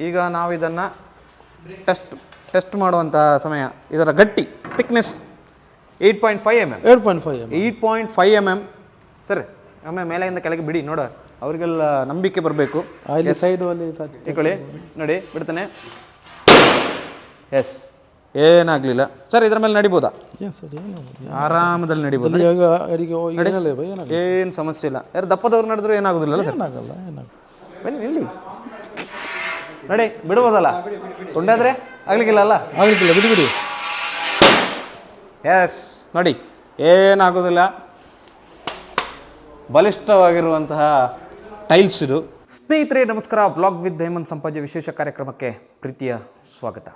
ಈಗ ನಾವು ಇದನ್ನು ಟೆಸ್ಟ್ ಟೆಸ್ಟ್ ಮಾಡುವಂತಹ ಸಮಯ. ಇದರ ಗಟ್ಟಿ thickness eight point five M M eight point five M eight point five M M sir ಒಮ್ಮೆ ಮೇಲೆಯಿಂದ ಕೆಳಗೆ ಬಿಡಿ ನೋಡ ಅವರಿಗೆಲ್ಲ ನಂಬಿಕೆ ಬರಬೇಕು. ಅಲ್ಲಿ ಸೈಡು ಅಲ್ಲಿ ತ- ತಿಳ್ಕೊಳ್ಳಿ ನೋಡಿ ಬಿಡ್ತಾನೆ. ಎಸ್ ಏನಾಗಲಿಲ್ಲ. ಸರ್ ಇದ್ರ ಮೇಲೆ ನಡಿಬೋದಾ? ಆರಾಮದಲ್ಲಿ ನಡಿಬೋದು? ಏನು ಸಮಸ್ಯೆ ಇಲ್ಲ. ಯಾರು ದಪ್ಪದವ್ರು ನಡೆದ್ರು ಏನಾಗೋದಿಲ್ಲ ಸರ್? ಏನಾಗಲ್ಲ ಏನಾಗಲ್ಲ. ಬನ್ನಿ ನಿಲ್ಲಿ. ನಡಿ ಬಿಡ್ಬೋದಲ್ಲ? ತುಂಡಾದ್ರೆ ಆಗ್ಲಿಕ್ಕಿಲ್ಲ ಅಲ್ಲ? ಆಗ್ಲಿಕ್ಕಿಲ್ಲ ಬಿಡಿ ಬಿಡಿ. ಎಸ್ ನೋಡಿ ಏನಾಗೋದಿಲ್ಲ. ಬಲಿಷ್ಠವಾಗಿರುವಂತಹ ಟೈಲ್ಸ್ ಇದು. ಸ್ನೇಹಿತರೆ ನಮಸ್ಕಾರ. ವ್ಲಾಗ್ ವಿತ್ ಹೇಮಂತ್ ಸಂಪಾಜೆ ವಿಶೇಷ ಕಾರ್ಯಕ್ರಮಕ್ಕೆ ಪ್ರೀತಿಯ ಸ್ವಾಗತ.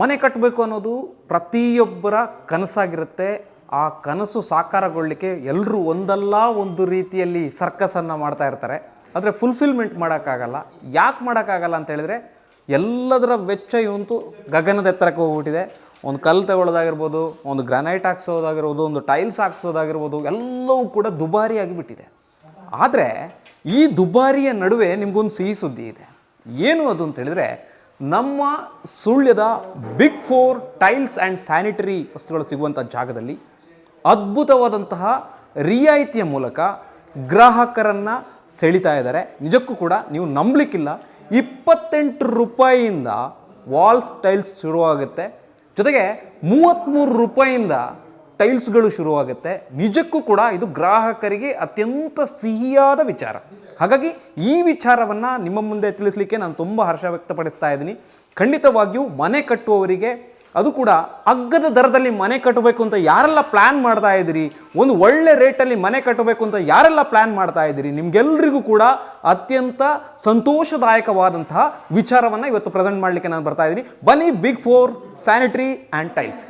ಮನೆ ಕಟ್ಟಬೇಕು ಅನ್ನೋದು ಪ್ರತಿಯೊಬ್ಬರ ಕನಸಾಗಿರುತ್ತೆ. ಆ ಕನಸು ಸಾಕಾರಗೊಳ್ಳಲಿಕ್ಕೆ ಎಲ್ಲರೂ ಒಂದಲ್ಲ ಒಂದು ರೀತಿಯಲ್ಲಿ ಸರ್ಕಸನ್ನು ಮಾಡ್ತಾ ಇರ್ತಾರೆ. ಆದರೆ ಫುಲ್ಫಿಲ್ಮೆಂಟ್ ಮಾಡೋಕ್ಕಾಗಲ್ಲ. ಯಾಕೆ ಮಾಡೋಕ್ಕಾಗಲ್ಲ ಅಂತ ಹೇಳಿದ್ರೆ, ಎಲ್ಲದರ ವೆಚ್ಚ ಇವಂತೂ ಗಗನದ ಎತ್ತರಕ್ಕೆ ಹೋಗ್ಬಿಟ್ಟಿದೆ. ಒಂದು ಕಲ್ಲು ತಗೊಳ್ಳೋದಾಗಿರ್ಬೋದು, ಒಂದು ಗ್ರಾನೈಟ್ ಹಾಕ್ಸೋದಾಗಿರ್ಬೋದು, ಒಂದು ಟೈಲ್ಸ್ ಹಾಕ್ಸೋದಾಗಿರ್ಬೋದು, ಎಲ್ಲವೂ ಕೂಡ ದುಬಾರಿ ಆಗಿಬಿಟ್ಟಿದೆ ಆದರೆ ಈ ದುಬಾರಿಯ ನಡುವೆ ನಿಮಗೊಂದು ಸಿಹಿ ಸುದ್ದಿ ಇದೆ. ಏನು ಅದು ಅಂತ ಹೇಳಿದ್ರೆ, ನಮ್ಮ ಸುಳ್ಯದ big four tiles and sanitary ವಸ್ತುಗಳು ಸಿಗುವಂಥ ಜಾಗದಲ್ಲಿ ಅದ್ಭುತವಾದಂತಹ ರಿಯಾಯಿತಿಯ ಮೂಲಕ ಗ್ರಾಹಕರನ್ನು ಸೆಳಿತಾ ಇದ್ದಾರೆ. ನಿಜಕ್ಕೂ ಕೂಡ ನೀವು ನಂಬಲಿಕ್ಕಿಲ್ಲ. ಇಪ್ಪತ್ತೆಂಟು ರೂಪಾಯಿಯಿಂದ ವಾಲ್ಸ್ ಟೈಲ್ಸ್ ಶುರುವಾಗುತ್ತೆ. ಜೊತೆಗೆ ಮೂವತ್ತ್ಮೂರು ರೂಪಾಯಿಯಿಂದ ಟೈಲ್ಸ್ಗಳು ಶುರುವಾಗುತ್ತೆ. ನಿಜಕ್ಕೂ ಕೂಡ ಇದು ಗ್ರಾಹಕರಿಗೆ ಅತ್ಯಂತ ಸಿಹಿಯಾದ ವಿಚಾರ. ಹಾಗಾಗಿ ಈ ವಿಚಾರವನ್ನು ನಿಮ್ಮ ಮುಂದೆ ತಿಳಿಸಲಿಕ್ಕೆ ನಾನು ತುಂಬ ಹರ್ಷ ವ್ಯಕ್ತಪಡಿಸ್ತಾ ಇದ್ದೀನಿ. ಖಂಡಿತವಾಗಿಯೂ ಮನೆ ಕಟ್ಟುವವರಿಗೆ ಅದು ಕೂಡ ಅಗ್ಗದ ದರದಲ್ಲಿ ಮನೆ ಕಟ್ಟಬೇಕು ಅಂತ ಯಾರೆಲ್ಲ ಪ್ಲ್ಯಾನ್ ಮಾಡ್ತಾ ಇದ್ದೀರಿ? ಒಂದು ಒಳ್ಳೆ ರೇಟಲ್ಲಿ ಮನೆ ಕಟ್ಟಬೇಕು ಅಂತ ಯಾರೆಲ್ಲ ಪ್ಲ್ಯಾನ್ ಮಾಡ್ತಾ ಇದ್ದೀರಿ? ನಿಮಗೆಲ್ಲರಿಗೂ ಕೂಡ ಅತ್ಯಂತ ಸಂತೋಷದಾಯಕವಾದಂತಹ ವಿಚಾರವನ್ನು ಇವತ್ತು ಪ್ರೆಸೆಂಟ್ ಮಾಡಲಿಕ್ಕೆ ನಾನು ಬರ್ತಾ ಇದ್ದೀನಿ. ಬನ್ನಿ big four sanitary and tiles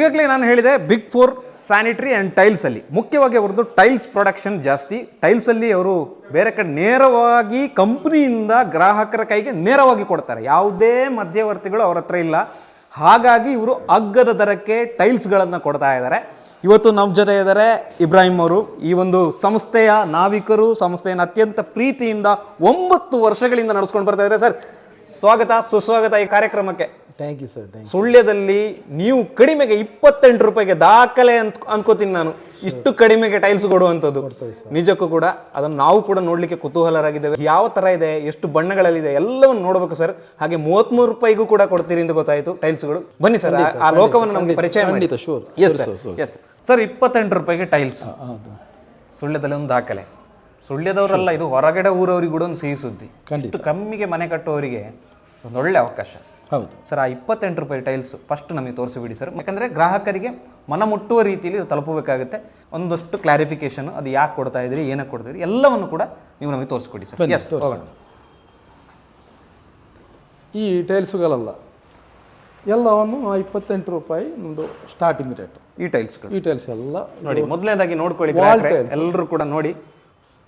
ಈಗಾಗಲೇ ನಾನು ಹೇಳಿದೆ ಬಿಗ್ ಫೋರ್ ಸ್ಯಾನಿಟರಿ ಆ್ಯಂಡ್ ಟೈಲ್ಸಲ್ಲಿ ಮುಖ್ಯವಾಗಿ ಅವ್ರದ್ದು ಟೈಲ್ಸ್ ಪ್ರೊಡಕ್ಷನ್ ಜಾಸ್ತಿ. ಟೈಲ್ಸಲ್ಲಿ ಅವರು ಬೇರೆ ಕಡೆ ನೇರವಾಗಿ ಕಂಪ್ನಿಯಿಂದ ಗ್ರಾಹಕರ ಕೈಗೆ ನೇರವಾಗಿ ಕೊಡ್ತಾರೆ. ಯಾವುದೇ ಮಧ್ಯವರ್ತಿಗಳು ಅವ್ರ ಹತ್ರ ಇಲ್ಲ. ಹಾಗಾಗಿ ಇವರು ಅಗ್ಗದ ದರಕ್ಕೆ ಟೈಲ್ಸ್ಗಳನ್ನು ಕೊಡ್ತಾ ಇದ್ದಾರೆ. ಇವತ್ತು ನಮ್ಮ ಜೊತೆ ಇದ್ದಾರೆ ಇಬ್ರಾಹಿಂ ಅವರು. ಈ ಒಂದು ಸಂಸ್ಥೆಯ ನಾವಿಕರು, ಸಂಸ್ಥೆಯನ್ನು ಅತ್ಯಂತ ಪ್ರೀತಿಯಿಂದ ಒಂಬತ್ತು ವರ್ಷಗಳಿಂದ ನಡೆಸ್ಕೊಂಡು ಬರ್ತಾ ಇದ್ದಾರೆ. ಸರ್, ಸ್ವಾಗತ, ಸುಸ್ವಾಗತ ಈ ಕಾರ್ಯಕ್ರಮಕ್ಕೆ. ಥ್ಯಾಂಕ್ ಯು ಸರ್ ಥ್ಯಾಂಕ್ ಸುಳ್ಯದಲ್ಲಿ ನೀವು ಕಡಿಮೆಗೆ ಇಪ್ಪತ್ತೆಂಟು ರೂಪಾಯಿಗೆ ದಾಖಲೆ ಅಂತ ಅನ್ಕೋತೀನಿ ನಾನು. ಇಷ್ಟು ಕಡಿಮೆಗೆ ಟೈಲ್ಸ್ ಕೊಡುವಂಥದ್ದು. ನಿಜಕ್ಕೂ ಕೂಡ ಅದನ್ನು ನಾವು ಕೂಡ ನೋಡಲಿಕ್ಕೆ ಕುತೂಹಲರಾಗಿದ್ದೇವೆ. ಯಾವ ಥರ ಇದೆ ಎಷ್ಟು ಬಣ್ಣಗಳಲ್ಲಿದೆ ಎಲ್ಲವನ್ನು ನೋಡಬೇಕು ಸರ್ ಹಾಗೆ ಮೂವತ್ತ್ಮೂರು ರೂಪಾಯಿಗೂ ಕೂಡ ಕೊಡ್ತೀರಿ ಅಂತ ಗೊತ್ತಾಯಿತು ಟೈಲ್ಸ್ಗಳು ಬನ್ನಿ ಸರ್ ಆ- ಆ ಲೋಕವನ್ನು ನಮಗೆ ಪರಿಚಯ ಮಾಡಿ. ಖಂಡಿತ sure yes sir yes sir ಇಪ್ಪತ್ತೆಂಟು ರೂಪಾಯಿಗೆ ಟೈಲ್ಸ್ ಹೌದು. ಸುಳ್ಯದಲ್ಲಿ ಒಂದು ದಾಖಲೆ. ಸುಳ್ಯದವರಲ್ಲ ಇದು ಹೊರಗಡೆ ಊರವರಿಗೆ ಕೂಡ ಒಂದು ಸಿಹಿ ಸುದ್ದಿ. ಖಂಡಿತ. ಇಷ್ಟು ಕಮ್ಮಿಗೆ ಮನೆ ಕಟ್ಟುವವರಿಗೆ ಒಂದು ಒಳ್ಳೆ ಅವಕಾಶ. ಹೌದು. ಸರ್ ಆ ಇಪ್ಪತ್ತೆಂಟು ರೂಪಾಯಿ ಟೈಲ್ಸ್ ಫಸ್ಟ್ ನಮಗೆ ತೋರಿಸಿಬಿಡಿ ಸರ್. ಯಾಕಂದರೆ ಗ್ರಾಹಕರಿಗೆ ಮನ ಮುಟ್ಟುವ ರೀತಿಯಲ್ಲಿ ಇದು ತಲುಪಬೇಕಾಗುತ್ತೆ. ಒಂದಷ್ಟು ಕ್ಲಾರಿಫಿಕೇಶನ್ ಅದು ಯಾಕೆ ಕೊಡ್ತಾ ಇದ್ದೀರಿ ಏನಕ್ಕೆ ಕೊಡ್ತಾ ಇದ್ದೀರಿ ಎಲ್ಲವನ್ನು ಕೂಡ ನೀವು ನಮಗೆ ತೋರಿಸ್ಕೊಡಿ ಸರ್. ಎಸ್. ಈ ಟೈಲ್ಸ್ಗಳಲ್ಲ ಎಲ್ಲವನ್ನು ಇಪ್ಪತ್ತೆಂಟು ರೂಪಾಯಿ ಒಂದು ಸ್ಟಾರ್ಟಿಂಗ್ ರೇಟ್ ಈ ಟೈಲ್ಸ್ ಈ ಟೈಲ್ಸ್ ಎಲ್ಲ ನೋಡಿ ಮೊದಲನೇದಾಗಿ ನೋಡ್ಕೊಳ್ಳಿ. ಎಲ್ಲರೂ ಕೂಡ ನೋಡಿ.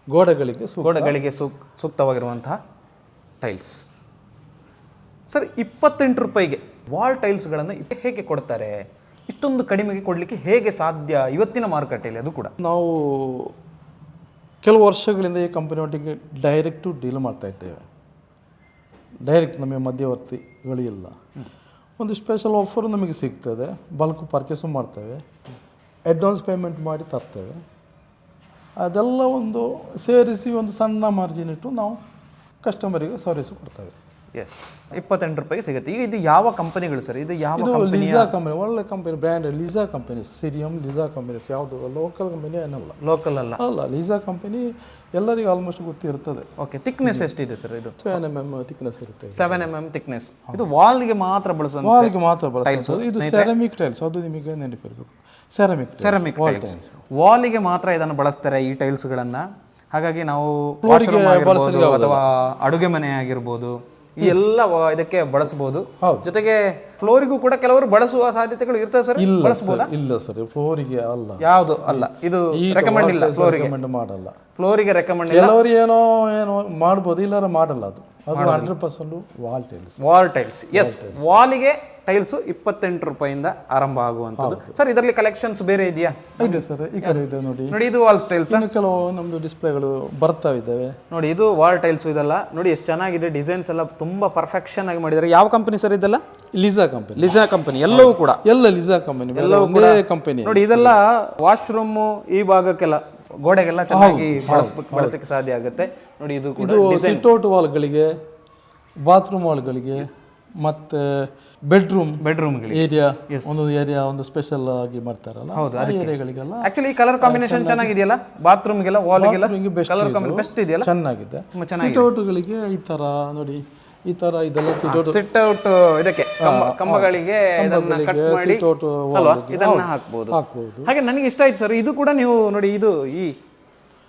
ಗೋಡೆಗಳಿಗೆ ಗೋಡೆಗಳಿಗೆ ಸೂಕ್ ಸೂಕ್ತವಾಗಿರುವಂತಹ ಟೈಲ್ಸ್ ಸರ್, ಇಪ್ಪತ್ತೆಂಟು ರೂಪಾಯಿಗೆ ವಾಲ್ ಟೈಲ್ಸ್ಗಳನ್ನು ಹೇಗೆ ಕೊಡ್ತಾರೆ? ಇಷ್ಟೊಂದು ಕಡಿಮೆಗೆ ಕೊಡಲಿಕ್ಕೆ ಹೇಗೆ ಸಾಧ್ಯ? ಇವತ್ತಿನ ಮಾರುಕಟ್ಟೆಯಲ್ಲಿ ಅದು ಕೂಡ. ನಾವು ಕೆಲವು ವರ್ಷಗಳಿಂದ ಈ ಕಂಪನಿಯೊಟ್ಟಿಗೆ ಡೈರೆಕ್ಟು ಡೀಲ್ ಮಾಡ್ತಾ ಇದ್ದೇವೆ. ಡೈರೆಕ್ಟ್ ನಮಗೆ ಮಧ್ಯವರ್ತಿಗಳು ಇಲ್ಲ. ಒಂದು ಸ್ಪೆಷಲ್ ಆಫರು ನಮಗೆ ಸಿಗ್ತದೆ. ಬಲ್ಕ್ ಪರ್ಚೇಸು ಮಾಡ್ತೇವೆ. ಅಡ್ವಾನ್ಸ್ ಪೇಮೆಂಟ್ ಮಾಡಿ ತರ್ತೇವೆ. ಅದೆಲ್ಲ ಒಂದು ಸೇರಿಸಿ ಒಂದು ಸಣ್ಣ ಮಾರ್ಜಿನ್ ಇಟ್ಟು ನಾವು ಕಸ್ಟಮರಿಗೆ ಸರ್ವಿಸ್ ಕೊಡ್ತೇವೆ. ಎಸ್ ಇಪ್ಪತ್ತೆಂಟು ರೂಪಾಯಿಗೆ ಸಿಗುತ್ತೆ. ಈಗ ಇದು ಯಾವ ಕಂಪನಿಗಳು ಸರ್? ಇದು ಯಾವ ಇದು ಕಂಪನಿ ಲಿಸಾ ಕಂಪನಿ ಒಳ್ಳೆ ಕಂಪನಿ ಬ್ರ್ಯಾಂಡ್ ಲಿಸಾ ಕಂಪನೀಸ್ ಸಿರಿಯಂ ಲಿಸಾ ಕಂಪನೀಸ್ ಯಾವುದು ಲೋಕಲ್ ಕಂಪನಿ ಏನಲ್ಲ. ಲೋಕಲ್ ಅಲ್ಲ. ಅಲ್ಲ ಲಿಸಾ ಕಂಪನಿ ಎಲ್ಲರಿಗೂ ಆಲ್ಮೋಸ್ಟ್ ಗೊತ್ತಿರ್ತದೆ. ಓಕೆ ಥಿಕ್ನೆಸ್ ಎಷ್ಟಿದೆ ಸರ್ ಇದು? ಸೆವೆನ್ ಎಂ ಎಂ ಥಿಕ್ನೆಸ್ ಇರುತ್ತೆ. ಸೆವೆನ್ ಎಂ ಎಂ ಥಿಕ್ನೆಸ್ ಇದು ವಾಲ್ಗೆ ಮಾತ್ರ ಬಳಸುವಂತ ವಾಲ್ಗೆ ಮಾತ್ರ ಬಳಸೋದು ಇದು ಸೆರಾಮಿಕ್ ಟೈಲ್ಸ್ ಅದು ನಿಮಗೆ ನೆನಪಿರಬೇಕು. ಸೆರಾಮಿಕ್ ಸೆರಮಿಕ್ ಟೈಲ್ಸ್ ವಾಲಿಗೆ ಮಾತ್ರ ಇದನ್ನು ಬಳಸ್ತಾರೆ ಈ ಟೈಲ್ಸ್ಗಳನ್ನು ಹಾಗಾಗಿ ನಾವು ಅಥವಾ ಅಡುಗೆ ಮನೆ ಆಗಿರ್ಬೋದು. ಈ ಎಲ್ಲ ಇದಕ್ಕೆ ಬಳಸಬಹುದು ಜೊತೆಗೆ ಫ್ಲೋರಿಗೂ ಕೂಡ ಕೆಲವರು ಬಳಸುವ ಸಾಧ್ಯತೆಗಳು ಇರ್ತವೆ ಸರ್? ಇಲ್ಲ ಬಳಸಬಹುದಾ ಇಲ್ಲ ಸರ್ ಫ್ಲೋರಿಗೆ ಅಲ್ಲ. ಯಾವುದು ಅಲ್ಲ? ಇದು ರೆಕಮೆಂಡ್ ಇಲ್ಲ ಫ್ಲೋರಿಗೆ. ರೆಕಮೆಂಡ್ ಮಾಡಲ್ಲ. ಫ್ಲೋರಿಗೆ ರೆಕಮೆಂಡ್ ಕೆಲವರು ಏನೋ ಏನೋ ಮಾಡ್ಬೋದು ಇಲ್ಲಾರ ಮಾಡಲ್ಲ ಅದು. Hundred percent wall tiles wall tiles yes ವಾಲಿಗೆ tiles ಇಪ್ಪತ್ತೆಂಟು ರೂಪಾಯಿಂದ ಆರಂಭ ಆಗುವಂಥದ್ದು. ಸರ್ ಇದರಲ್ಲಿ ಕಲೆಕ್ಷನ್ಸ್ ಬೇರೆ ಇದೆಯಾ? ಇದೆ ಸರ್ ಈ ಕಡೆ ಇದೆ ನೋಡಿ. ನೋಡಿ ಇದು ವಾಲ್ ಟೈಲ್ಸ್ ಕೆಲವು ನಮ್ಮದು ಡಿಸ್ಪ್ಲೇಗಳು ಬರ್ತಾ ಇದ್ದಾವೆ. ನೋಡಿ ಇದು ವಾಲ್ ಟೈಲ್ಸ್ ಇದೆಲ್ಲ. ನೋಡಿ ಎಷ್ಟು ಚೆನ್ನಾಗಿದೆ ಡಿಸೈನ್ಸ್ ಎಲ್ಲ ತುಂಬಾ ಪರ್ಫೆಕ್ಷನ್ ಆಗಿ ಮಾಡಿದ್ದಾರೆ. ಯಾವ ಕಂಪನಿ ಸರ್ ಇದೆಲ್ಲ? ಲಿಜಾ ಕಂಪನಿ ಲಿಜಾ ಕಂಪನಿ ಎಲ್ಲವೂ ಕೂಡ. ಎಲ್ಲ ಲಿಜಾ ಕಂಪನಿ ಕೂಡ. ಕಂಪನಿ ನೋಡಿ ಇದೆಲ್ಲ ವಾಶ್ರೂಮ್ ಈ ಭಾಗಕ್ಕೆಲ್ಲ ಗೋಡೆಗೆಲ್ಲ ಚೆನ್ನಾಗಿ ಬಳಸ್ಬೇಕು ಬಳಸಲಿಕ್ಕೆ ಸಾಧ್ಯ ಆಗುತ್ತೆ. ನೋಡಿ ಇದು ಕೂಡ ಇದು ಸಿಟ್ಔಟ್ ವಾಲ್ಗಳಿಗೆ ಬಾತ್ರೂಮ್ ವಾಲ್ಗಳಿಗೆ ಮತ್ತೆ ಬೆಡ್ರೂಮ್ ಬೆಡ್ರೂಮ್ಗಳಿಗೆ. ಏರಿಯಾ ಒಂದೊಂದು ಏರಿಯಾ ಒಂದು ಸ್ಪೆಷಲ್ ಆಗಿ ಮಾಡ್ತಾರಲ್ಲ ಆ ಏರಿಯಾಗಳಿಗೆಲ್ಲ ಆಕ್ಚುಲಿ ಕಲರ್ ಕಾಂಬಿನೇಷನ್ ಚೆನ್ನಾಗಿದೆಯಲ್ಲ? ಬಾತ್ರೂಮ್ಗೆಲ್ಲ ವಾಲ್ಗೆಲ್ಲ ಕಲರ್ ಕಾಂಬಿನೇಷನ್ ಬೆಸ್ಟ್ ಇದೆಯಲ್ಲ ಚೆನ್ನಾಗಿದೆ. ಸಿಟ್ಔಟ್ಗಳಿಗೆ ಈ ತರ ನೋಡಿ ಈ ತರ ಇದೆಲ್ಲ ಸಿಟ್ ಔಟ್ ಇದಕ್ಕೆ ಕಂಬ ಕಂಬಗಳಿಗೆ ಇದನ್ನ ಕಟ್ ಮಾಡಿ ಅಲ್ವಾ? ಇದನ್ನ ಹಾಕ್ಬೋದು. ಹಾಕ್ಬೋದು. ಹಾಗೆ ನನಗೆ ಇಷ್ಟ ಆಯ್ತು ಸರ್. ಇದು ಕೂಡ ನೀವು ನೋಡಿ ಇದು ಈ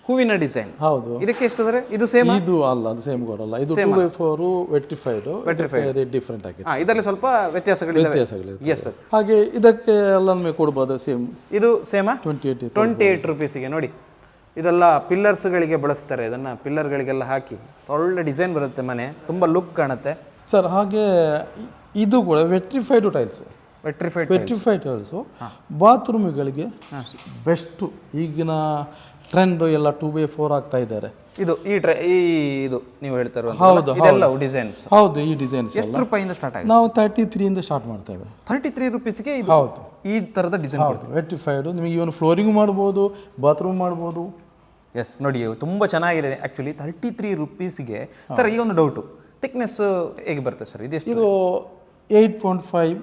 ಹೂವಿನ ಡಿಸೈನ್. ಹೌದು. ಇದಕ್ಕೆ ಎಷ್ಟು ಸರ್? ಇದು ಸೇಮ್ ಇದು ಅಲ್ಲ ಅದು ಸೇಮ್ ಕೊಡಲ್ಲ ಇದು two by four vitrified different ಆಗಿದೆ. ಹಾಂ ಇದರಲ್ಲಿ ಸ್ವಲ್ಪ ವ್ಯತ್ಯಾಸಗಳಿವೆ ವ್ಯತ್ಯಾಸಗಳು ಎಸ್ ಸರ್ ಹಾಗೆ ಇದಕ್ಕೆ ಎಲ್ಲ ಕೊಡ್ಬೋದು ಸೇಮ್ ಇದು ಸೇಮಾ ಟ್ವೆಂಟಿ ಏಯ್ಟಿ ಟ್ವೆಂಟಿ ಏಟ್ ರುಪೀಸಿಗೆ ನೋಡಿ. ಇದೆಲ್ಲ ಪಿಲ್ಲರ್ಸ್ಗಳಿಗೆ ಬಳಸ್ತಾರೆ. ಇದನ್ನು ಪಿಲ್ಲರ್ಗಳಿಗೆಲ್ಲ ಹಾಕಿ. ಒಳ್ಳೆ ಡಿಸೈನ್ ಬರುತ್ತೆ ಮನೆ. ತುಂಬ ಲುಕ್ ಕಾಣುತ್ತೆ. ಸರ್ ಹಾಗೆ ಇದು ಕೂಡ vitrified tiles. Vitrified vitrified tiles. ಬಾತ್ರೂಮ್ಗಳಿಗೆ best. ಈಗಿನ ಟ್ರೆಂಡು ಎಲ್ಲ ಟೂ ಬೈ ಫೋರ್ ಆಗ್ತಾ ಇದ್ದಾರೆ. ಇದು ಈ ಟ್ರೆ ಈ ಇದು ನೀವು ಹೇಳ್ತಾ ಹೌದು ಇದೆಲ್ಲ ಡಿಸೈನ್ಸ್. ಹೌದು ಈ ಡಿಸೈನ್ಸ್ ಎಷ್ಟು ರೂಪಾಯಿಂದ ಸ್ಟಾರ್ಟ್ ಆಗಿದೆ? ನಾವು ತರ್ಟಿ ತ್ರೀಯಿಂದ ಸ್ಟಾರ್ಟ್ ಮಾಡ್ತೇವೆ ತರ್ಟಿ ತ್ರೀ ರುಪೀಸ್ಗೆ ಹೌದು. ಈ ಥರದ ಡಿಸೈನ್ ಹೌದು ವೆಟ್ರಿಫೈಡು. ನಿಮಗೆ ಇವನು ಫ್ಲೋರಿಂಗ್ ಮಾಡ್ಬೋದು ಬಾತ್ರೂಮ್ ಮಾಡ್ಬೋದು. ಎಸ್ ನೋಡಿ ತುಂಬ ಚೆನ್ನಾಗಿದೆ ಆ್ಯಕ್ಚುಲಿ ತರ್ಟಿ ತ್ರೀ ರುಪೀಸ್ಗೆ ಸರ್ ಈಗ ಒಂದು ಡೌಟು ಥಿಕ್ನೆಸ್ ಹೇಗೆ ಬರುತ್ತೆ ಸರ್? ಇದೆಷ್ಟು ಇದು eight point five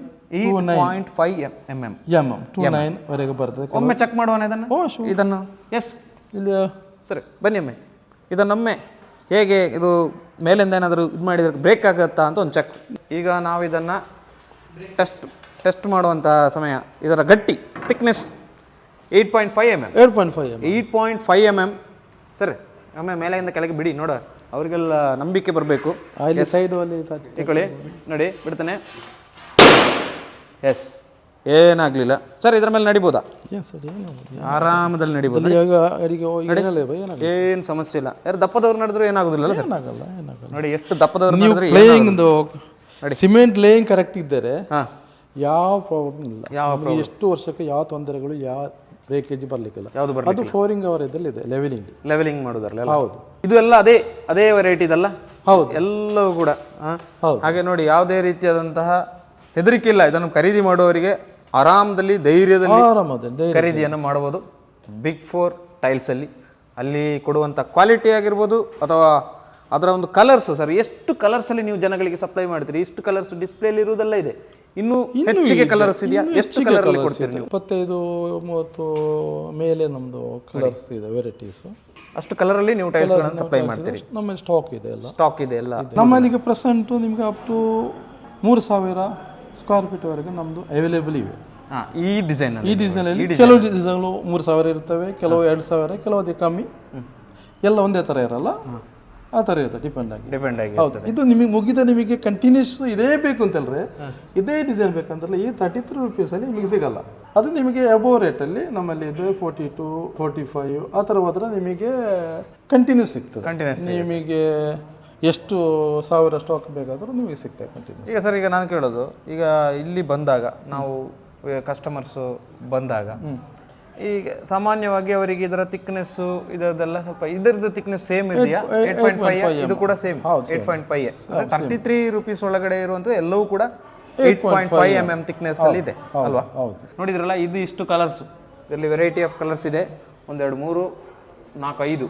point five M M M M two nine ವರೆಗೆ ಬರ್ತದೆ ಒಮ್ಮೆ ಚೆಕ್ ಮಾಡೋಣ ಇದನ್ನು? ಓ ಇದನ್ನು? ಎಸ್ ಇಲ್ಲಿ ಸರಿ ಬನ್ನಿ ಒಮ್ಮೆ. ಇದನ್ನೊಮ್ಮೆ ಹೇಗೆ ಇದು ಮೇಲಿಂದ ಏನಾದರೂ ಇದು ಮಾಡಿದ್ರೆ ಬ್ರೇಕ್ ಆಗುತ್ತಾ ಅಂತ ಒಂದು ಚೆಕ್ ಈಗ ನಾವು ಇದನ್ನು ಟೆಸ್ಟ್ ಟೆಸ್ಟ್ ಮಾಡುವಂಥ ಸಮಯ. ಇದರ ಗಟ್ಟಿ thickness eight point five M M eight point five M eight point five M M sir ಒಮ್ಮೆ ಮೇಲೆಯಿಂದ ಕೆಳಗೆ ಬಿಡಿ ನೋಡ. ಅವರಿಗೆಲ್ಲ ನಂಬಿಕೆ ಬರಬೇಕು. ಇಲ್ಲಿ ಸೈಡು ಅಲ್ಲಿ ತಿಳ್ಕೊಳ್ಳಿ ನೋಡಿ ಬಿಡ್ತಾನೆ. ಎಸ್ ಏನಾಗಲಿಲ್ಲ. ಸರ್ ಇದ್ರ ಮೇಲೆ ನಡಿಬೋದಾ? ಆರಾಮದಲ್ಲಿ ನಡಿಬೋದು? ಇವಾಗ ಅಡಿಗೆ ಏನು ಸಮಸ್ಯೆ ಇಲ್ಲ. ಯಾರು ದಪ್ಪದವ್ರು ನಡೆದ್ರು ಏನಾಗೋದಿಲ್ಲ ಸರ್ ಏನಾಗಲ್ಲ ಏನಾಗಲ್ಲ. ನೋಡಿ ಎಷ್ಟು ದಪ್ಪದವ್ರು ನಡೆದ್ರು ಪ್ಲೇಯಿಂಗ್ ಸಿಮೆಂಟ್ ಲೇಯಿಂಗ್ ಕರೆಕ್ಟ್ ಇದ್ದರೆ ಹಾಂ. ಯಾವ ಪ್ರಾಬ್ಲಮ್ ಇಲ್ಲ. ಯಾವ ಎಷ್ಟು ವರ್ಷಕ್ಕೆ ಯಾವ ತೊಂದರೆಗಳು ಯಾವ ಬ್ರೇಕೇಜ್ ಬರ್ಲಿಕ್ಕಿಲ್ಲ. ಯಾವುದು ಅದು ಫ್ಲೋರಿಂಗ್ ಅವರ್ ಇದಲ್ಲಿದೆ ಲೆವೆಲಿಂಗ್ ಲೆವೆಲಿಂಗ್ ಮಾಡೋದರಲ್ಲ ಹೌದು. ಇದು ಎಲ್ಲ ಅದೇ ಅದೇ ವೆರೈಟಿ ಇದಲ್ಲ? ಹೌದು. ಎಲ್ಲವೂ ಕೂಡ ಹೌದು. ಹಾಗೆ ನೋಡಿ ಯಾವುದೇ ರೀತಿಯಾದಂತಹ ಹೆದರಿಕೆ ಇಲ್ಲ. ಇದನ್ನು ಖರೀದಿ ಮಾಡುವವರಿಗೆ ಆರಾಮದಲ್ಲಿ ಧೈರ್ಯದಲ್ಲಿ ಖರೀದಿಯನ್ನು ಮಾಡಬಹುದು. ಬಿಗ್ ಫೋರ್ ಟೈಲ್ಸ್ ಅಲ್ಲಿ. ಅಲ್ಲಿ ಕೊಡುವಂಥ ಕ್ವಾಲಿಟಿ ಆಗಿರ್ಬೋದು ಅಥವಾ ಅದರ ಒಂದು ಕಲರ್ಸ್ ಸರ್ ಎಷ್ಟು ಕಲರ್ಸಲ್ಲಿ ನೀವು ಜನಗಳಿಗೆ ಸಪ್ಲೈ ಮಾಡ್ತೀರಿ? ಇಷ್ಟು ಕಲರ್ಸ್ ಡಿಸ್ಪ್ಲೇಲಿ ಇರುವುದೆಲ್ಲ ಇದೆ. ಇನ್ನೂ ಹೆಚ್ಚಿಗೆ ಕಲರ್ಸ್ ಇದೆಯಾ? ಎಷ್ಟು ಕಲರ್ ಕೊಡ್ತೀರಿ ನೀವು? ಇಪ್ಪತ್ತೈದು ಮೂವತ್ತು ಮೇಲೆ ನಮ್ಮದು ಕಲರ್ಸ್ ಇದೆ ವೆರೈಟೀಸು ಅಷ್ಟು ಕಲರಲ್ಲಿ ನೀವು ಟೈಲ್ಸ್ಗಳನ್ನು ಸಪ್ಲೈ ಮಾಡ್ತೀರಿ. ನಮ್ಮಲ್ಲಿ ಸ್ಟಾಕ್ ಇದೆ ಎಲ್ಲ. ಸ್ಟಾಕ್ ಇದೆ ಎಲ್ಲ. ನಮ್ಮಲ್ಲಿಗೆ ಪ್ರೆಸೆಂಟು ನಿಮಗೆ ಅಪ್ ಟು ಮೂರು ಸಾವಿರ ಸ್ಕ್ವೇರ್ ಫೀಟ್ವರೆಗೆ ನಮ್ಮದು ಅವೈಲೇಬಲ್ ಇವೆ. ಈ ಡಿಸೈನ್ ಈ ಡಿಸೈನಲ್ಲಿ ಕೆಲವು ಡಿಸೈನ್ಗಳು ಮೂರು ಸಾವಿರ ಇರ್ತವೆ ಕೆಲವು ಎರಡು ಸಾವಿರ ಕೆಲವು ಅದೇ ಕಮ್ಮಿ ಎಲ್ಲ ಒಂದೇ ಥರ ಇರಲ್ಲ. ಆ ಥರ ಇರುತ್ತೆ ಡಿಪೆಂಡ್ ಆಗಿ. ಡಿಪೆಂಡ್ ಆಗಿ ಹೌದು ಇದು ನಿಮಗೆ ಮುಗಿದ ನಿಮಗೆ ಕಂಟಿನ್ಯೂಸ್ ಇದೇ ಬೇಕು ಅಂತಲ್ರಿ ಇದೇ ಡಿಸೈನ್ ಬೇಕಂತಲ್ಲ ಈ ತರ್ಟಿ ತ್ರೀ ರುಪೀಸಲ್ಲಿ ನಿಮಗೆ ಸಿಗಲ್ಲ. ಅದು ನಿಮಗೆ ಅಬೋವ್ ರೇಟಲ್ಲಿ ನಮ್ಮಲ್ಲಿ ಇದು ಫೋರ್ಟಿ ಟು ಫೋರ್ಟಿ ಫೈವ್ ಆ ಥರ ಹೋದ್ರೆ ನಿಮಗೆ ಕಂಟಿನ್ಯೂಸ್ ಸಿಗ್ತದೆ. ಕಂಟಿನ್ಯೂಸ್ ನಿಮಗೆ ಎಷ್ಟು ಸಾವಿರ ಸ್ಟಾಕ್ ಬೇಕಾದರೂ ನಿಮಗೆ ಸಿಗ್ತದೆ ಕಂಟಿನ್ಯೂಸ್ ಈಗ ಸರ್ ಈಗ ನಾನು ಕೇಳೋದು ಈಗ ಇಲ್ಲಿ ಬಂದಾಗ ನಾವು ಕಸ್ಟಮರ್ಸು ಬಂದಾಗ ಈಗ ಸಾಮಾನ್ಯವಾಗಿ ಅವರಿಗೆ ಇದರ ತಿಕ್ನೆಸ್ಸು ಇದರದೆಲ್ಲ ಸ್ವಲ್ಪ ಇದರದ್ದು ತಿಕ್ನೆಸ್ ಸೇಮ್ ಇದೆಯಾ? ಏಟ್ ಪಾಯಿಂಟ್ ಫೈವ್ ಇದು ಕೂಡ same eight point five thirty three rupees ಒಳಗಡೆ ಇರುವಂತ ಎಲ್ಲವೂ ಕೂಡ eight point five M M thickness ಅಲ್ಲಿ ಇದೆ ಅಲ್ವಾ? ಹೌದು. ನೋಡಿದ್ರಲ್ಲ ಇದು ಇಷ್ಟು ಕಲರ್ಸ್ ಇದರಲ್ಲಿ ವೆರೈಟಿ ಆಫ್ ಕಲರ್ಸ್ ಇದೆ. ಒಂದೆರಡು ಮೂರು ನಾಲ್ಕು ಐದು.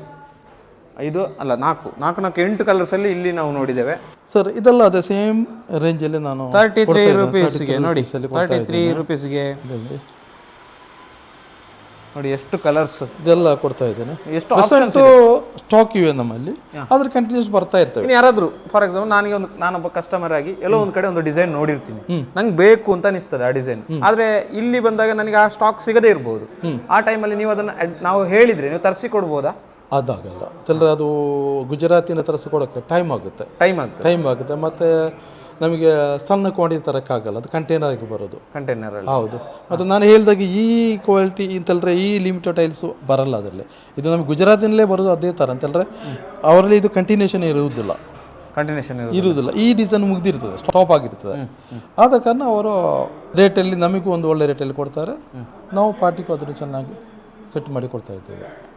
ಐದು ಅಲ್ಲ ನಾಲ್ಕು. ನಾಲ್ಕು ನಾಲ್ಕು ಎಂಟು ಕಲರ್ಸಲ್ಲಿ ಇಲ್ಲಿ ನಾವು ನೋಡಿದ್ದೇವೆ. ಸರ್ ಇದೆಲ್ಲ ಅದೇ ಸೇಮ್ ರೇಂಜಲ್ಲಿ ನಾನು ತರ್ಟಿ ತ್ರೀ. ರುಪೀಸ್ಗೆ 33 ನೋಡಿ. ತರ್ಟಿ ತ್ರೀ ರುಪೀಸ್ಗೆ. ನೋಡಿ ಎಷ್ಟು ಕಲರ್ಸ್ ಇದೆಲ್ಲ ಕೊಡ್ತಾ ಇದ್ದೇನೆ. ಎಷ್ಟು ಆಪ್ಷನ್ಸ್ ಸ್ಟಾಕ್ ಇವೆ ನಮ್ಮಲ್ಲಿ. ಆದ್ರೆ ಕಂಟಿನ್ಯೂಸ್ ಬರ್ತಾ ಇರ್ತವೆ. ಯಾರಾದರೂ ಫಾರ್ ಎಕ್ಸಾಂಪಲ್ ನನಗೆ ಒಂದು ನಾನೊಬ್ಬ ಕಸ್ಟಮರ್ ಆಗಿ ಎಲ್ಲೋ ಒಂದು ಕಡೆ ಒಂದು ಡಿಸೈನ್ ನೋಡಿರ್ತೀನಿ. ನಂಗೆ ಬೇಕು ಅಂತ ಅನಿಸ್ತದೆ ಆ ಡಿಸೈನ್ ಆದ್ರೆ ಇಲ್ಲಿ ಬಂದಾಗ ನನಗೆ ಆ ಸ್ಟಾಕ್ ಸಿಗದೇ ಇರ್ಬೋದು. ಆ ಟೈಮಲ್ಲಿ ನೀವು ಅದನ್ನ ನಾವು ಹೇಳಿದ್ರೆ ನೀವು ತರಿಸಿ ಕೊಡ್ಬೋದಾ? ಅದಾಗಲ್ಲ. ಅದು ಗುಜರಾತಿನ ತರಿಸಿ ಕೊಡೋಕ್ಕೆ ಟೈಮ್ ಆಗುತ್ತೆ. ಟೈಮ್ ಆಗುತ್ತೆ. ಟೈಮ್ ಆಗುತ್ತೆ. ಮತ್ತೆ ನಮಗೆ ಸಣ್ಣ ಕ್ವಾಂಟಿಟಿ ತರೋಕ್ಕಾಗಲ್ಲ ಅದು ಕಂಟೈನರ್ ಆಗಿ ಬರೋದು. ಕಂಟೈನರ್ ಅಲ್ಲಿ. ಹೌದು. ಮತ್ತು ನಾನು ಹೇಳಿದಾಗ ಈ ಕ್ವಾಲಿಟಿ ಅಂತಲ್ರೆ ಈ ಲಿಮಿಟೆಡ್ ಟೈಲ್ಸು ಬರಲ್ಲ ಅದರಲ್ಲಿ. ಇದು ನಮಗೆ ಗುಜರಾತಿನಲ್ಲೇ ಬರೋದು ಅದೇ ಥರ ಅಂತಲ್ರೆ ಅವರಲ್ಲಿ ಇದು ಕಂಟಿನ್ಯೂಷನ್ ಇರುವುದಿಲ್ಲ. ಕಂಟಿನ್ಯೂಷನ್ ಇರುವುದಿಲ್ಲ. ಈ ಡಿಸೈನ್ ಮುಗ್ದಿರ್ತದೆ ಸ್ಟಾಪ್ ಆಗಿರ್ತದೆ. ಆದ ಕಾರಣ ಅವರು ರೇಟಲ್ಲಿ ನಮಗೂ ಒಂದು ಒಳ್ಳೆ ರೇಟಲ್ಲಿ ಕೊಡ್ತಾರೆ. ನಾವು ಪಾರ್ಟಿಗೂ ಅದನ್ನು ಚೆನ್ನಾಗಿ ಸೆಟ್ ಮಾಡಿ ಕೊಡ್ತಾ ಇದ್ದೇವೆ.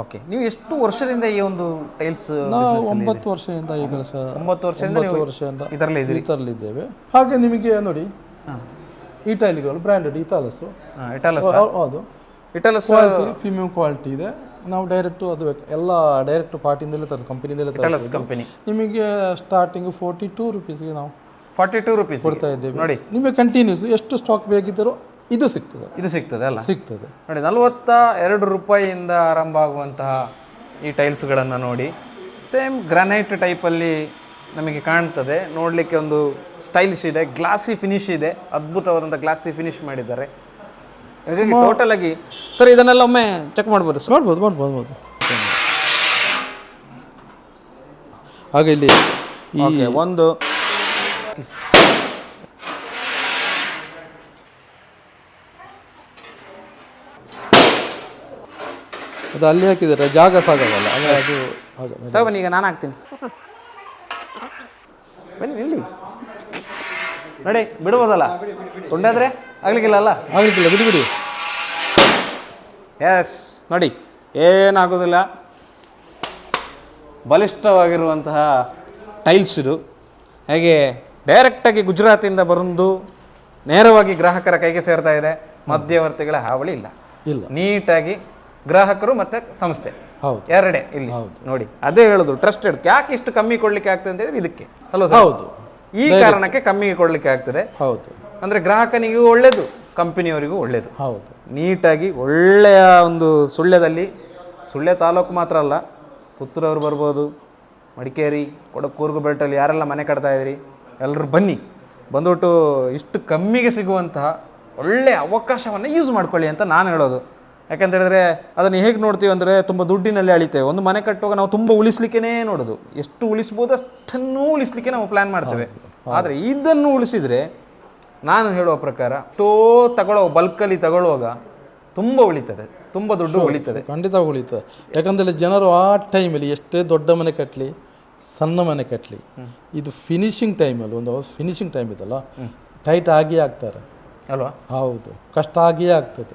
ಓಕೆ ನೀವು ಎಷ್ಟು ವರ್ಷದಿಂದ ಈ ಒಂದು ಟೈಲ್ಸ್ ನಾವು ಒಂಬತ್ತು ವರ್ಷದಿಂದ ಈ ಕೆಲಸ ಒಂಬತ್ತು ವರ್ಷದಿಂದ ಒಂಬತ್ತು ವರ್ಷದಿಂದ ಇದರಲ್ಲಿ ಹಾಗೆ ನಿಮಗೆ ನೋಡಿ ಈ ಟೈಲ್ಗಳು ಬ್ರ್ಯಾಂಡೆಡ್ ಇಟಾಲಸ್ ಹಾಂ ಇಟಾಲಸ್ ಹೌದು. ಇಟಾಲಸ್ ಪ್ರೀಮಿಯಂ ಕ್ವಾಲಿಟಿ ಇದೆ. ನಾವು ಡೈರೆಕ್ಟ್ ಅದು ಎಲ್ಲ ಡೈರೆಕ್ಟ್ ಪಾರ್ಟಿಯಿಂದಲೇ ತರೋದು ಕಂಪನಿಯಿಂದಲೇ ತರೋದು ಕಂಪನಿ ನಿಮಗೆ ಸ್ಟಾರ್ಟಿಂಗ್ ಫೋರ್ಟಿ ಟೂ ರುಪೀಸ್ಗೆ ನಾವು ಫಾರ್ಟಿ ಟೂ ರುಪೀಸ್ ಕೊಡ್ತಾ ಇದ್ದೇವೆ. ನೋಡಿ. ನಿಮಗೆ ಕಂಟಿನ್ಯೂಸ್ ಎಷ್ಟು ಸ್ಟಾಕ್ ಬೇಕಿದ್ದರೂ ಇದು ಸಿಗ್ತದೆ. ಇದು ಸಿಗ್ತದೆ ಅಲ್ಲ? ಸಿಗ್ತದೆ. ನೋಡಿ ನಲವತ್ತ ಎರಡು ರೂಪಾಯಿಯಿಂದ ಆರಂಭ ಆಗುವಂತಹ ಈ ಟೈಲ್ಸ್ಗಳನ್ನು ನೋಡಿ. ಸೇಮ್ ಗ್ರಾನೈಟ್ ಟೈಪಲ್ಲಿ ನಮಗೆ ಕಾಣ್ತದೆ. ನೋಡಲಿಕ್ಕೆ ಒಂದು ಸ್ಟೈಲಿಶ್ ಇದೆ ಗ್ಲಾಸಿ ಫಿನಿಶ್ ಇದೆ. ಅದ್ಭುತವಾದಂಥ ಗ್ಲಾಸಿ ಫಿನಿಶ್ ಮಾಡಿದ್ದಾರೆ. ಟೋಟಲ್ ಆಗಿ ಸರ್ ಇದನ್ನೆಲ್ಲ ಒಮ್ಮೆ ಚೆಕ್ ಮಾಡ್ಬೋದು ಸರ್. ಮಾಡ್ಬೋದು ಮಾಡ್ಬೋದು ಮಾಡ್ಬೋದು. ಹಾಗೆ ಇಲ್ಲಿ ಈ ಒಂದು ಅದು ಅಲ್ಲಿ ಹಾಕಿದರೆ ಜಾಗ ಸಾಗಲ್ಲ ಅದು ಹಾಗೆ ತಗೊಬನ್ನಿ ಈಗ ನಾನು ಹಾಕ್ತೀನಿ. ಬನ್ನಿ ನಿಲ್ಲಿ. ನೋಡಿ ಬಿಡ್ಬೋದಲ್ಲ? ತುಂಡಾದ್ರೆ ಆಗ್ಲಿಕ್ಕಿಲ್ಲ ಅಲ್ಲ? ಆಗ್ಲಿಕ್ಕಿಲ್ಲ ಬಿಡಿ ಬಿಡಿ. ಎಸ್ ನೋಡಿ ಏನಾಗೋದಿಲ್ಲ. ಬಲಿಷ್ಠವಾಗಿರುವಂತಹ ಟೈಲ್ಸ್ ಇದು. ಹಾಗೆ ಡೈರೆಕ್ಟಾಗಿ ಗುಜರಾತಿಂದ ಬಂದು ನೇರವಾಗಿ ಗ್ರಾಹಕರ ಕೈಗೆ ಸೇರ್ತಾ ಇದೆ. ಮಧ್ಯವರ್ತಿಗಳ ಹಾವಳಿ ಇಲ್ಲ. ಇಲ್ಲ. ನೀಟಾಗಿ ಗ್ರಾಹಕರು ಮತ್ತೆ ಸಂಸ್ಥೆ. ಹೌದು. ಎರಡೇ ಇಲ್ಲಿ. ನೋಡಿ ಅದೇ ಹೇಳುದು ಟ್ರಸ್ಟೆಡ್ ಯಾಕೆ ಇಷ್ಟು ಕಮ್ಮಿ ಕೊಡ್ಲಿಕ್ಕೆ ಆಗ್ತದೆ ಅಂತ ಹೇಳಿದ್ರೆ ಇದಕ್ಕೆ. ಹಲೋ ಹೌದು. ಈ ಕಾರಣಕ್ಕೆ ಕಮ್ಮಿ ಕೊಡ್ಲಿಕ್ಕೆ ಆಗ್ತದೆ. ಹೌದು. ಅಂದ್ರೆ ಗ್ರಾಹಕನಿಗೂ ಒಳ್ಳೇದು ಕಂಪನಿಯವರಿಗೂ ಒಳ್ಳೇದು. ಹೌದು. ನೀಟಾಗಿ ಒಳ್ಳೆಯ ಒಂದು ಸುಳ್ಯದಲ್ಲಿ ಸುಳ್ಯ ತಾಲೂಕು ಮಾತ್ರ ಅಲ್ಲ ಪುತ್ತೂರವ್ರು ಬರ್ಬೋದು ಮಡಿಕೇರಿ ಕೊಡಕೂರ್ಗು ಬೆಲ್ಟಲ್ಲಿ ಯಾರೆಲ್ಲ ಮನೆ ಕಟ್ತಾ ಇದ್ರಿ ಎಲ್ಲರೂ ಬನ್ನಿ. ಬಂದ್ಬಿಟ್ಟು ಇಷ್ಟು ಕಮ್ಮಿಗೆ ಸಿಗುವಂತಹ ಒಳ್ಳೆಯ ಅವಕಾಶವನ್ನು ಯೂಸ್ ಮಾಡ್ಕೊಳ್ಳಿ ಅಂತ ನಾನು ಹೇಳೋದು. ಯಾಕಂತ ಹೇಳಿದ್ರೆ ಅದನ್ನು ಹೇಗೆ ನೋಡ್ತೀವಿ ಅಂದರೆ ತುಂಬ ದುಡ್ಡಿನಲ್ಲಿ ಅಳಿತೇವೆ. ಒಂದು ಮನೆ ಕಟ್ಟುವಾಗ ನಾವು ತುಂಬ ಉಳಿಸ್ಲಿಕ್ಕೇ ನೋಡೋದು. ಎಷ್ಟು ಉಳಿಸ್ಬೋದು ಅಷ್ಟನ್ನು ಉಳಿಸ್ಲಿಕ್ಕೆ ನಾವು ಪ್ಲ್ಯಾನ್ ಮಾಡ್ತೇವೆ. ಆದರೆ ಇದನ್ನು ಉಳಿಸಿದರೆ ನಾನು ಹೇಳುವ ಪ್ರಕಾರ ಅಷ್ಟೋ ತಗೊಳ್ಳೋ ಬಲ್ಕಲ್ಲಿ ತಗೊಳ್ಳುವಾಗ ತುಂಬ ಉಳಿತದೆ. ತುಂಬ ದುಡ್ಡು ಉಳಿತದೆ. ಖಂಡಿತ ಉಳಿತದೆ. ಯಾಕಂದರೆ ಜನರು ಆ ಟೈಮಲ್ಲಿ ಎಷ್ಟೇ ದೊಡ್ಡ ಮನೆ ಕಟ್ಟಲಿ ಸಣ್ಣ ಮನೆ ಕಟ್ಟಲಿ ಇದು ಫಿನಿಶಿಂಗ್ ಟೈಮಲ್ಲಿ ಒಂದು ಫಿನಿಶಿಂಗ್ ಟೈಮ್ ಇದಲ್ಲ ಟೈಟ್ ಆಗಿಯೇ ಆಗ್ತಾರೆ. ಅಲ್ವಾ? ಹೌದು ಕಷ್ಟ ಆಗಿಯೇ ಆಗ್ತದೆ.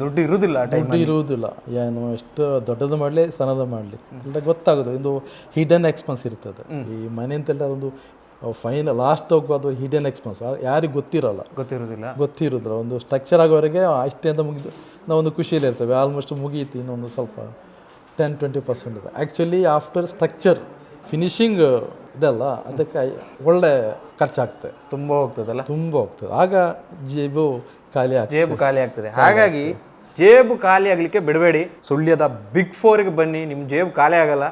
ದುಡ್ಡು ಇರುವುದಿಲ್ಲ ದುಡ್ಡು ಇರುವುದಿಲ್ಲ. ಏನು ಎಷ್ಟು ದೊಡ್ಡದು ಮಾಡಲಿ ಸಣ್ಣದು ಮಾಡಲಿ. ಎಲ್ಲ ಗೊತ್ತಾಗೋದು. ಇದು ಹಿಡನ್ ಎಕ್ಸ್ಪೆನ್ಸ್ ಇರ್ತದೆ. ಈ ಮನೆ ಅಂತೆಲ್ಲ ಒಂದು ಫೈನಲ್ ಲಾಸ್ಟ್ ಹೋಗೋದು ಹಿಡನ್ ಎಕ್ಸ್ಪೆನ್ಸ್ ಯಾರಿಗೂ ಗೊತ್ತಿರಲ್ಲ. ಗೊತ್ತಿರೋದಿಲ್ಲ. ಗೊತ್ತಿರೋದಿಲ್ಲ. ಒಂದು ಸ್ಟ್ರಕ್ಚರ್ ಆಗೋವರೆಗೆ ಅಷ್ಟೇ ಅಂತ ಮುಗಿದು ನಾವೊಂದು ಖುಷಿಯಲ್ಲಿ ಇರ್ತೇವೆ. ಆಲ್ಮೋಸ್ಟ್ ಮುಗೀತು ಇನ್ನೊಂದು ಸ್ವಲ್ಪ ಟೆನ್ ಟ್ವೆಂಟಿ ಪರ್ಸೆಂಟ್ ಇದೆ. ಆ್ಯಕ್ಚುಲಿ ಆಫ್ಟರ್ ಸ್ಟ್ರಕ್ಚರ್ ಫಿನಿಶಿಂಗ್ ಇದಲ್ಲ ಅದಕ್ಕೆ ಒಳ್ಳೆ ಖರ್ಚಾಗ್ತದೆ. ತುಂಬ ಹೋಗ್ತದಲ್ಲ? ತುಂಬ ಹೋಗ್ತದೆ. ಆಗ ಜೇಬು ಖಾಲಿ ಆಗ್ತದೆ. ಜೇಬು ಖಾಲಿ ಆಗ್ತದೆ. ಹಾಗಾಗಿ ಜೇಬು ಖಾಲಿ ಆಗಲಿಕ್ಕೆ ಬಿಡಬೇಡಿ. ಸುಳ್ಯದ ಬಿಗ್ ಫೋರ್ಗೆ ಬನ್ನಿ. ನಿಮ್ಮ ಜೇಬು ಖಾಲಿ ಆಗಲ್ಲ.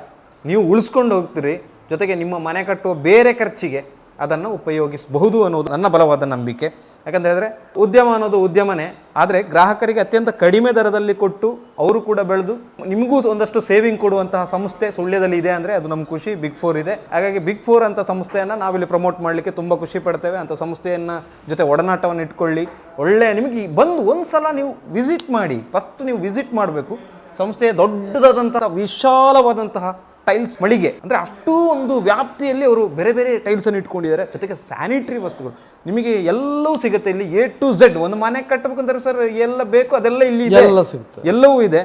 ನೀವು ಉಳಿಸ್ಕೊಂಡು ಹೋಗ್ತೀರಿ. ಜೊತೆಗೆ ನಿಮ್ಮ ಮನೆ ಕಟ್ಟುವ ಬೇರೆ ಖರ್ಚಿಗೆ. ಅದನ್ನು ಉಪಯೋಗಿಸಬಹುದು ಅನ್ನೋದು ನನ್ನ ಬಲವಾದ ನಂಬಿಕೆ. ಯಾಕಂತ ಹೇಳಿದ್ರೆ ಉದ್ಯಮ ಅನ್ನೋದು ಉದ್ಯಮನೇ. ಆದರೆ ಗ್ರಾಹಕರಿಗೆ ಅತ್ಯಂತ ಕಡಿಮೆ ದರದಲ್ಲಿ ಕೊಟ್ಟು ಅವರು ಕೂಡ ಬೆಳೆದು ನಿಮಗೂ ಒಂದಷ್ಟು ಸೇವಿಂಗ್ ಕೊಡುವಂತಹ ಸಂಸ್ಥೆ ಸುಳ್ಯದಲ್ಲಿ ಇದೆ ಅಂದರೆ ಅದು ನಮ್ಮ ಖುಷಿ ಬಿಗ್ ಫೋರ್ ಇದೆ. ಹಾಗಾಗಿ ಬಿಗ್ ಫೋರ್ ಅಂತ ಸಂಸ್ಥೆಯನ್ನು ನಾವಿಲ್ಲಿ ಪ್ರಮೋಟ್ ಮಾಡಲಿಕ್ಕೆ ತುಂಬ ಖುಷಿ ಪಡ್ತೇವೆ. ಅಂತ ಸಂಸ್ಥೆಯನ್ನು ಜೊತೆ ಒಡನಾಟವನ್ನು ಇಟ್ಕೊಳ್ಳಿ. ಒಳ್ಳೆಯ ನಿಮಗೆ ಬಂದು ಒಂದು ಸಲ ನೀವು ವಿಸಿಟ್ ಮಾಡಿ. ಫಸ್ಟ್ ನೀವು ವಿಸಿಟ್ ಮಾಡಬೇಕು. ಸಂಸ್ಥೆಯ ದೊಡ್ಡದಾದಂತಹ, ವಿಶಾಲವಾದಂತಹ ಟೈಲ್ಸ್ ಮಳಿಗೆ. ಅಂದರೆ ಅಷ್ಟು ಒಂದು ವ್ಯಾಪ್ತಿಯಲ್ಲಿ ಅವರು ಬೇರೆ ಬೇರೆ ಟೈಲ್ಸನ್ನು ಇಟ್ಕೊಂಡಿದ್ದಾರೆ. ಜೊತೆಗೆ ಸ್ಯಾನಿಟರಿ ವಸ್ತುಗಳು. ನಿಮಗೆ ಎಲ್ಲವೂ ಸಿಗುತ್ತೆ ಇಲ್ಲಿ ಎ ಟು ಝೆಡ್ ಒಂದು ಮನೆ ಕಟ್ಟಬೇಕಂದ್ರೆ ಸರ್ ಎಲ್ಲ ಬೇಕು ಅದೆಲ್ಲ ಇಲ್ಲಿ ಎಲ್ಲ ಸಿಗುತ್ತೆ. ಎಲ್ಲವೂ ಇದೆ.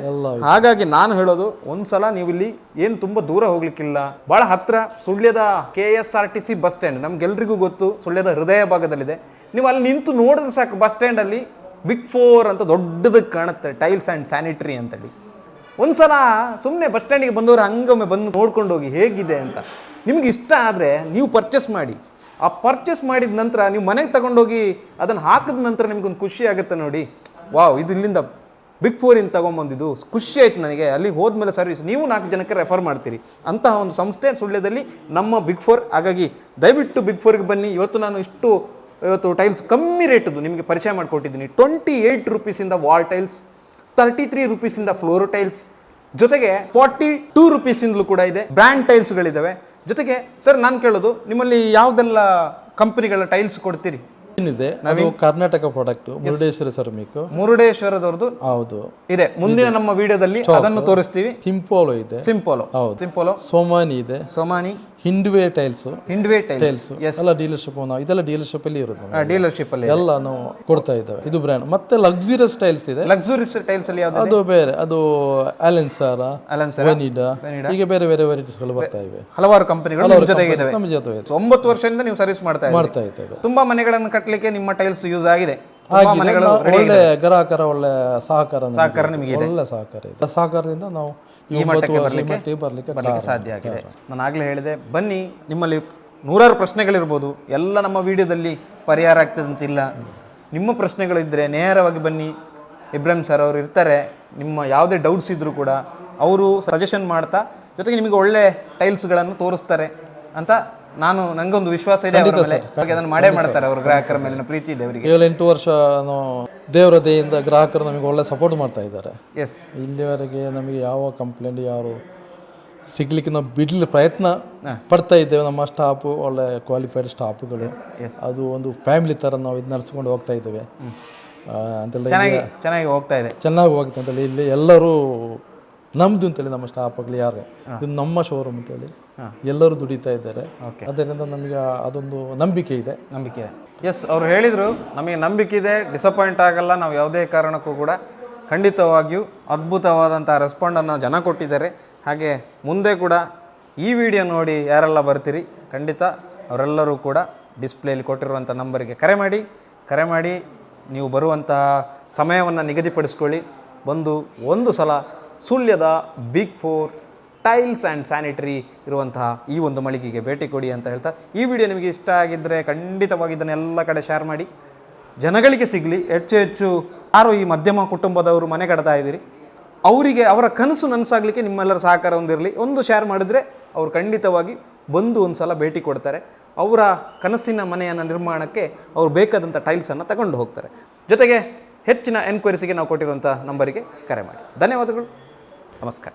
ಹಾಗಾಗಿ ನಾನು ಹೇಳೋದು ಒಂದ್ಸಲ ನೀವು ಇಲ್ಲಿ ಏನು ತುಂಬ ದೂರ ಹೋಗ್ಲಿಕ್ಕಿಲ್ಲ. ಬಹಳ ಹತ್ರ ಸುಳ್ಯದ K S R T C bus stand ನಮ್ಗೆಲ್ರಿಗೂ ಗೊತ್ತು ಸುಳ್ಯದ ಹೃದಯ ಭಾಗದಲ್ಲಿದೆ. ನೀವು ಅಲ್ಲಿ ನಿಂತು ನೋಡಿದ್ರೆ ಸಾಕು ಬಸ್ ಸ್ಟ್ಯಾಂಡಲ್ಲಿ ಬಿಗ್ ಫೋರ್ ಅಂತ ದೊಡ್ಡದಕ್ಕೆ ಕಾಣುತ್ತೆ ಟೈಲ್ಸ್ ಆ್ಯಂಡ್ ಸ್ಯಾನಿಟರಿ ಅಂತೇಳಿ. ಒಂದ್ಸಲ ಸುಮ್ಮನೆ ಬಸ್ ಸ್ಟ್ಯಾಂಡಿಗೆ ಬಂದವರು ಹಂಗೊಮ್ಮೆ ಬಂದು ನೋಡ್ಕೊಂಡು ಹೋಗಿ ಹೇಗಿದೆ ಅಂತ. ನಿಮ್ಗೆ ಇಷ್ಟ ಆದರೆ ನೀವು ಪರ್ಚೇಸ್ ಮಾಡಿ. ಆ ಪರ್ಚೇಸ್ ಮಾಡಿದ ನಂತರ ನೀವು ಮನೆಗೆ ತಗೊಂಡೋಗಿ ಅದನ್ನು ಹಾಕಿದ ನಂತರ ನಿಮ್ಗೊಂದು ಖುಷಿ ಆಗುತ್ತೆ ನೋಡಿ. ವಾವ್, ಇದು ಇಲ್ಲಿಂದ ಬಿಗ್ ಫೋರಿಂದ ತೊಗೊಂಬಂದಿದ್ದು. ಖುಷಿ ಆಯ್ತು ನನಗೆ. ಅಲ್ಲಿಗೆ ಹೋದ್ಮೇಲೆ ಸರ್ವಿಸ್ ನೀವು ನಾಲ್ಕು ಜನಕ್ಕೆ ರೆಫರ್ ಮಾಡ್ತೀರಿ. ಅಂತಹ ಒಂದು ಸಂಸ್ಥೆ ಸುಳ್ಳ್ಯದಲ್ಲಿ ನಮ್ಮ ಬಿಗ್ ಫೋರ್ ಹಾಗಾಗಿ ದಯವಿಟ್ಟು ಬಿಗ್ ಫೋರ್ಗೆ ಬನ್ನಿ. ಇವತ್ತು ನಾನು ಇಷ್ಟು, ಇವತ್ತು ಟೈಲ್ಸ್ ಕಮ್ಮಿ ರೇಟದ್ದು ನಿಮಗೆ ಪರಿಚಯ ಮಾಡಿಕೊಟ್ಟಿದ್ದೀನಿ. ಟ್ವೆಂಟಿ ಏಯ್ಟ್ ರುಪೀಸಿಂದ ವಾಲ್ ಟೈಲ್ಸ್ ತರ್ಟಿ ತ್ರೀ ರುಪೀಸಿಂದ ಫ್ಲೋರ್ ಟೈಲ್ಸ್ ಜೊತೆಗೆ ಫಾರ್ಟಿ ಟೂ ರುಪೀಸಿಂದಲೂ ಕೂಡ ಇದೆ. ಬ್ರ್ಯಾಂಡ್ ಟೈಲ್ಸ್ಗಳಿದ್ದಾವೆ ಜೊತೆಗೆ ಸರ್ ನಾನು ಕೇಳೋದು ನಿಮ್ಮಲ್ಲಿ ಯಾವುದೆಲ್ಲ ಕಂಪನಿಗಳ ಟೈಲ್ಸ್ ಕೊಡ್ತೀರಿ? ಏನಿದೆ? ಅದು ಕರ್ನಾಟಕ ಪ್ರಾಡಕ್ಟ್ ಮುರುಡೇಶ್ವರ ಸರ್ಮಿಕ್ ಮುರುಡೇಶ್ವರದವ್ರದ್ದು ಹೌದು. ಇದೆ. ಮುಂದಿನ ನಮ್ಮ ವಿಡಿಯೋದಲ್ಲಿ ಅದನ್ನು ತೋರಿಸ್ತೀವಿ. ಸಿಂಪೋಲೋ ಇದೆ. ಸಿಂಪೋಲೋ ಹೌದು. ಸಿಂಪೋಲೋ ಸೋಮಾನಿ ಇದೆ. Somany Hindware tiles Hindware tiles yes ಎಲ್ಲ ಡೀಲರ್ಶಿಪ್ ನಾವು ಇದೆಲ್ಲ ಡೀಲರ್ಶಿಪ್ ಅಲ್ಲಿ ಇರೋದು. ಡೀಲರ್ಶಿಪ್ ಅಲ್ಲಿ ಎಲ್ಲ ನಾವು ಕೊಡ್ತಾ ಇದ್ದೇವೆ. ಇದು ಬ್ರ್ಯಾಂಡ್ ಮತ್ತೆ ಲಕ್ಸುರಿಯಸ್ ಟೈಲ್ಸ್ ಇದೆ. ಲಕ್ಸುರಿಯಸ್ ಟೈಲ್ಸ್ ಅಲ್ಲಿ ಯಾವ್ದು ಅದು ಬೇರೆ ಅದು ಅಲೆನ್ಸಾರ ಅಲನ್ ಸರ್ ವೆನಿಡಾ ಹೀಗೆ ಬೇರೆ ಬೇರೆ ವೆರೈಟೀಸ್ಗಳು ಬರ್ತಾ ಇವೆ. ಹಲವಾರು ಕಂಪನಿಗಳು ನಮ್ಮ ಜೊತೆಗೆ ಇದಾವೆ. ನಮ್ಮ ಜೊತೆ ಇದೆ. So, ಒಂಬತ್ತು ವರ್ಷದಿಂದ ನೀವು ಸರ್ವಿಸ್ ಮಾಡ್ತಾ ಇದ್ದೀರಿ. ಮಾಡ್ತಾ ಇದ್ದೇವೆ. ತುಂಬಾ ಮನೆಗಳನ್ನು ಕಟ್ಟಲಿಕ್ಕೆ ನಿಮ್ಮ ಟೈಲ್ಸ್ ಯೂಸ್ ಆಗಿದೆ. ಒಳ್ಳೆ ಗ್ರಾಹಕರ ಒಳ್ಳೆ ಸಹಕಾರ ಸಹಕಾರ. ನಿಮಗೆ ಒಳ್ಳೆ ಸಹಕಾರ ಇದೆ. ಸಹಕಾರದಿಂದ ನಾವು ಈ ಮಟ್ಟಕ್ಕೆ ಬರಲಿಕ್ಕೆ ಬರಲಿಕ್ಕೆ ಸಾಧ್ಯ ಆಗಿದೆ. ನಾನು ಆಗಲೇ ಹೇಳಿದೆ ಬನ್ನಿ ನಿಮ್ಮಲ್ಲಿ ನೂರಾರು ಪ್ರಶ್ನೆಗಳಿರ್ಬೋದು. ಎಲ್ಲ ನಮ್ಮ ವಿಡಿಯೋದಲ್ಲಿ ಪರಿಹಾರ ಆಗ್ತದಂತಿಲ್ಲ. ನಿಮ್ಮ ಪ್ರಶ್ನೆಗಳಿದ್ದರೆ ನೇರವಾಗಿ ಬನ್ನಿ. ಇಬ್ರಾಹಿಂ ಸರ್ ಅವರು ಇರ್ತಾರೆ. ನಿಮ್ಮ ಯಾವುದೇ ಡೌಟ್ಸ್ ಇದ್ದರೂ ಕೂಡ ಅವರು ಸಜೆಷನ್ ಮಾಡ್ತಾ ಜೊತೆಗೆ ನಿಮಗೆ ಒಳ್ಳೆ ಟೈಲ್ಸ್ಗಳನ್ನು ತೋರಿಸ್ತಾರೆ ಅಂತ ನಾನು ನಂಗೊಂದು ವಿಶ್ವಾಸ ಇದೆ ಅವರ ಮೇಲೆ. ಹಾಗೆ ಅದನ್ನು ಮಾಡೇ ಮಾಡ್ತಾರೆ ಅವರು ಗ್ರಾಹಕರ ಮೇಲಿನ ಪ್ರೀತಿ ಇದೆ ಅವರಿಗೆ ಏಳು ಎಂಟು ವರ್ಷ ದೇವರ ದಯೆಯಿಂದ ಗ್ರಾಹಕರು ನಮಗೆ ಒಳ್ಳೆ ಸಪೋರ್ಟ್ ಮಾಡ್ತಾ ಇದ್ದಾರೆ. ಎಸ್ ಇಲ್ಲಿವರೆಗೆ ನಮಗೆ ಯಾವ ಕಂಪ್ಲೇಂಟ್ ಯಾರು ಸಿಗ್ಲಿಕ್ಕೆ ನಾವು ಬಿಡ್ಲಿ ಪ್ರಯತ್ನ ಪಡ್ತಾ ಇದ್ದೇವೆ. ನಮ್ಮ ಸ್ಟಾಫ್ ಒಳ್ಳೆ ಕ್ವಾಲಿಫೈಡ್ ಸ್ಟಾಫ್ಗಳು. ಅದು ಒಂದು ಫ್ಯಾಮಿಲಿ ಥರ ನಾವು ಇದು ನಡೆಸ್ಕೊಂಡು ಹೋಗ್ತಾ ಇದ್ದೇವೆ. ಅಂತೇಳಿ ಅಂತೆಲ್ಲ ಚೆನ್ನಾಗಿ ಚೆನ್ನಾಗಿ ಹೋಗ್ತಾ ಇದೆ. ಚೆನ್ನಾಗಿ ಹೋಗುತ್ತೆ ಅಂತೇಳಿ ಇಲ್ಲಿ ಎಲ್ಲರೂ ನಮ್ದು ಅಂತೇಳಿ ನಮ್ಮ ಸ್ಟಾಫ್ಗಳು ಯಾರೇ. ಇದು ನಮ್ಮ ಶೋರೂಮ್ ಅಂತೇಳಿ. ಎಲ್ಲರೂ ದುಡಿತಾ ಇದ್ದಾರೆ. ಅದರಿಂದ ನಮಗೆ ಅದೊಂದು ನಂಬಿಕೆ ಇದೆ. ನಂಬಿಕೆ ಇದೆ. ಎಸ್ ಅವ್ರು ಹೇಳಿದರು ನಮಗೆ ನಂಬಿಕೆ ಇದೆ ಡಿಸಪಾಯಿಂಟ್ ಆಗಲ್ಲ ನಾವು ಯಾವುದೇ ಕಾರಣಕ್ಕೂ ಕೂಡ ಖಂಡಿತವಾಗಿಯೂ ಅದ್ಭುತವಾದಂಥ ರೆಸ್ಪಾಂಡನ್ನು ಜನ ಕೊಟ್ಟಿದ್ದಾರೆ. ಹಾಗೆ ಮುಂದೆ ಕೂಡ ಈ ವಿಡಿಯೋ ನೋಡಿ ಯಾರೆಲ್ಲ ಬರ್ತೀರಿ ಖಂಡಿತ ಅವರೆಲ್ಲರೂ ಕೂಡ ಡಿಸ್ಪ್ಲೇಲಿ ಕೊಟ್ಟಿರುವಂಥ ನಂಬರಿಗೆ ಕರೆ ಮಾಡಿ. ಕರೆ ಮಾಡಿ ನೀವು ಬರುವಂತಹ ಸಮಯವನ್ನು ನಿಗದಿಪಡಿಸ್ಕೊಳ್ಳಿ. ಬಂದು ಒಂದು ಸಲ ಸುಳ್ಯದ big four tiles and sanitary ಇರುವಂತಹ ಈ ಒಂದು ಮಳಿಗೆಗೆ ಭೇಟಿ ಕೊಡಿ ಅಂತ ಹೇಳ್ತಾ ಈ ವಿಡಿಯೋ ನಿಮಗೆ ಇಷ್ಟ ಆಗಿದ್ದರೆ ಖಂಡಿತವಾಗಿ ಇದನ್ನೆಲ್ಲ ಕಡೆ ಶೇರ್ ಮಾಡಿ. ಜನಗಳಿಗೆ ಸಿಗಲಿ, ಹೆಚ್ಚು ಹೆಚ್ಚು ಯಾರು ಈ ಮಧ್ಯಮ ಕುಟುಂಬದವರು ಮನೆ ಕಟ್ತಾ ಇದ್ದೀರಿ, ಅವರಿಗೆ ಅವರ ಕನಸು ನನಸಾಗಲಿಕ್ಕೆ ನಿಮ್ಮೆಲ್ಲರ ಸಹಕಾರ ಹೊಂದಿರಲಿ ಒಂದು ಶೇರ್ ಮಾಡಿದರೆ ಅವರು ಖಂಡಿತವಾಗಿ ಬಂದು ಒಂದು ಸಲ ಭೇಟಿ ಕೊಡ್ತಾರೆ. ಅವರ ಕನಸಿನ ಮನೆಯನ್ನು ನಿರ್ಮಾಣಕ್ಕೆ ಅವರು ಬೇಕಾದಂಥ ಟೈಲ್ಸನ್ನು ತಗೊಂಡು ಹೋಗ್ತಾರೆ. ಜೊತೆಗೆ ಹೆಚ್ಚಿನ ಎನ್ಕ್ವೈರಿಸಿಗೆ ನಾವು ಕೊಟ್ಟಿರುವಂಥ ನಂಬರಿಗೆ ಕರೆ ಮಾಡಿ. ಧನ್ಯವಾದಗಳು. ನಮಸ್ಕಾರ.